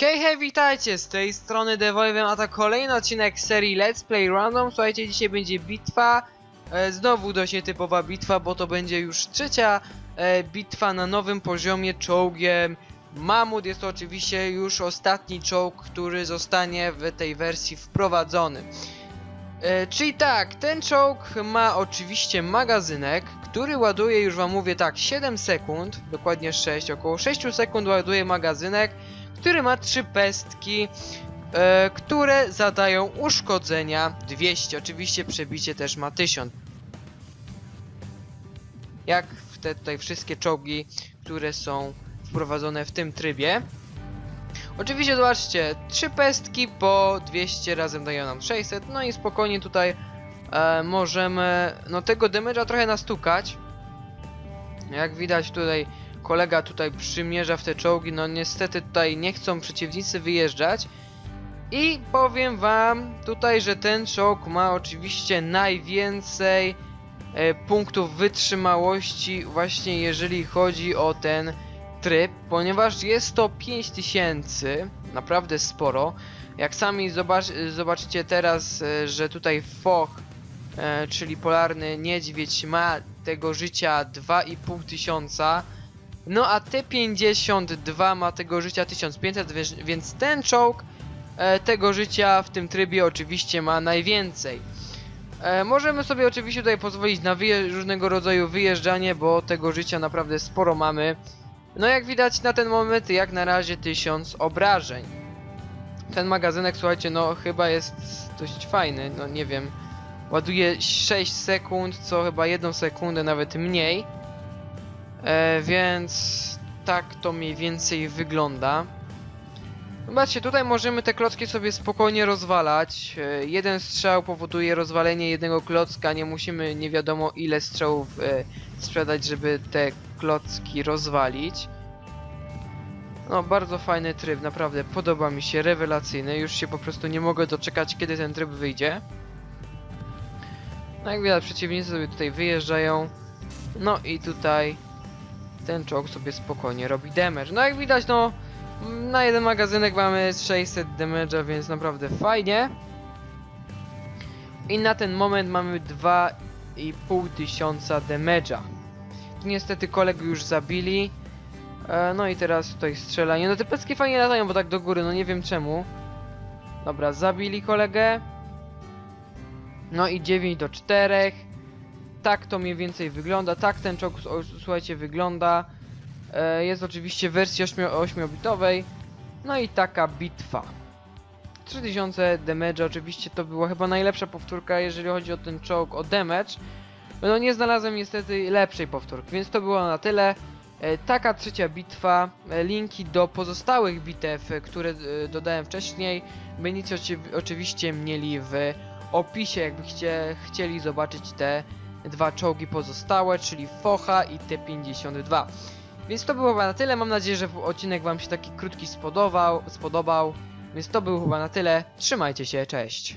Hej, hej, witajcie! Z tej strony Devolven, a to kolejny odcinek serii Let's Play Random. Słuchajcie, dzisiaj będzie bitwa. E, znowu dość nietypowa bitwa, bo to będzie już trzecia e, bitwa na nowym poziomie czołgiem Mamut. Jest to oczywiście już ostatni czołg, który zostanie w tej wersji wprowadzony. E, czyli tak, ten czołg ma oczywiście magazynek, który ładuje, już wam mówię tak, 7 sekund, dokładnie 6, około 6 sekund ładuje magazynek który ma trzy pestki, e, które zadają uszkodzenia 200. Oczywiście przebicie też ma 1000. Jak te tutaj wszystkie czołgi, które są wprowadzone w tym trybie. Oczywiście zobaczcie, trzy pestki po 200 razem dają nam 600, no i spokojnie tutaj e, możemy, no tego damage'a trochę nastukać. Jak widać tutaj kolega tutaj przymierza w te czołgi, no niestety tutaj nie chcą przeciwnicy wyjeżdżać. I powiem wam tutaj, że ten czołg ma oczywiście najwięcej e, punktów wytrzymałości właśnie jeżeli chodzi o ten tryb, ponieważ jest to 5000, naprawdę sporo. Jak sami zobacz, zobaczycie teraz, e, że tutaj Foch, e, czyli polarny niedźwiedź ma tego życia 2,5 tysiąca, no a T52 ma tego życia 1500, wiesz- więc ten czołg e, tego życia w tym trybie oczywiście ma najwięcej. E, możemy sobie oczywiście tutaj pozwolić na różnego rodzaju wyjeżdżanie, bo tego życia naprawdę sporo mamy. No jak widać na ten moment, jak na razie 1000 obrażeń. Ten magazynek, słuchajcie, no chyba jest dość fajny, no nie wiem. Ładuje 6 sekund, co chyba 1 sekundę, nawet mniej. E, więc tak to mniej więcej wygląda. Zobaczcie, tutaj możemy te klocki sobie spokojnie rozwalać. E, jeden strzał powoduje rozwalenie jednego klocka, nie musimy nie wiadomo ile strzałów e, sprzedać, żeby te klocki rozwalić. No, bardzo fajny tryb, naprawdę podoba mi się, rewelacyjny. Już się po prostu nie mogę doczekać, kiedy ten tryb wyjdzie. No jak widać, przeciwnicy sobie tutaj wyjeżdżają. No i tutaj ten czołg sobie spokojnie robi damage. No jak widać, no na jeden magazynek mamy 600 damage'a, więc naprawdę fajnie. I na ten moment mamy 2,5 tysiąca damage'a. Niestety kolegę już zabili. E, no i teraz tutaj strzelanie. No te peski fajnie latają, bo tak do góry, no nie wiem czemu. Dobra, zabili kolegę. No i 9 do 4 tak to mniej więcej wygląda, tak ten czołg, słuchajcie, wygląda. E, jest oczywiście w wersji 8-bitowej. No i taka bitwa. 3000 damage, oczywiście to była chyba najlepsza powtórka, jeżeli chodzi o ten czołg, o damage. No nie znalazłem niestety lepszej powtórki, więc to było na tyle. E, taka trzecia bitwa, e, linki do pozostałych bitew, które dodałem wcześniej, będziecie oczywiście mieli w opisie, jakbyście chcieli zobaczyć te dwa czołgi pozostałe, czyli Focha i T-52. Więc to było chyba na tyle, mam nadzieję, że odcinek wam się taki krótki spodobał, spodobał. Więc to było chyba na tyle, trzymajcie się, cześć!